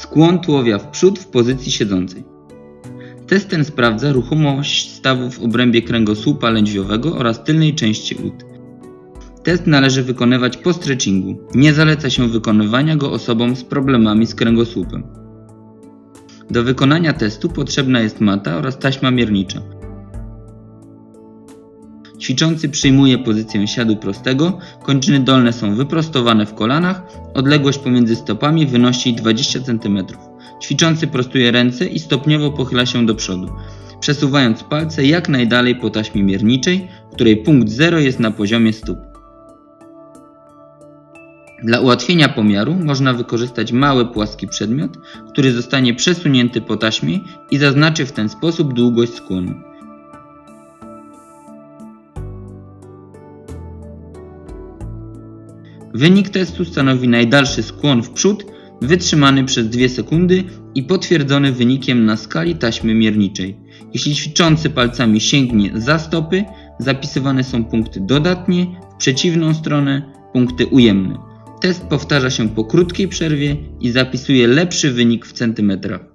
Skłon tułowia w przód w pozycji siedzącej. Test ten sprawdza ruchomość stawu w obrębie kręgosłupa lędźwiowego oraz tylnej części ud. Test należy wykonywać po stretchingu. Nie zaleca się wykonywania go osobom z problemami z kręgosłupem. Do wykonania testu potrzebna jest mata oraz taśma miernicza. Ćwiczący przyjmuje pozycję siadu prostego, kończyny dolne są wyprostowane w kolanach, odległość pomiędzy stopami wynosi 20 cm. Ćwiczący prostuje ręce i stopniowo pochyla się do przodu, przesuwając palce jak najdalej po taśmie mierniczej, której punkt 0 jest na poziomie stóp. Dla ułatwienia pomiaru można wykorzystać mały płaski przedmiot, który zostanie przesunięty po taśmie i zaznaczy w ten sposób długość skłonu. Wynik testu stanowi najdalszy skłon w przód wytrzymany przez 2 sekundy i potwierdzony wynikiem na skali taśmy mierniczej. Jeśli ćwiczący palcami sięgnie za stopy, zapisywane są punkty dodatnie, w przeciwną stronę punkty ujemne. Test powtarza się po krótkiej przerwie i zapisuje lepszy wynik w centymetrach.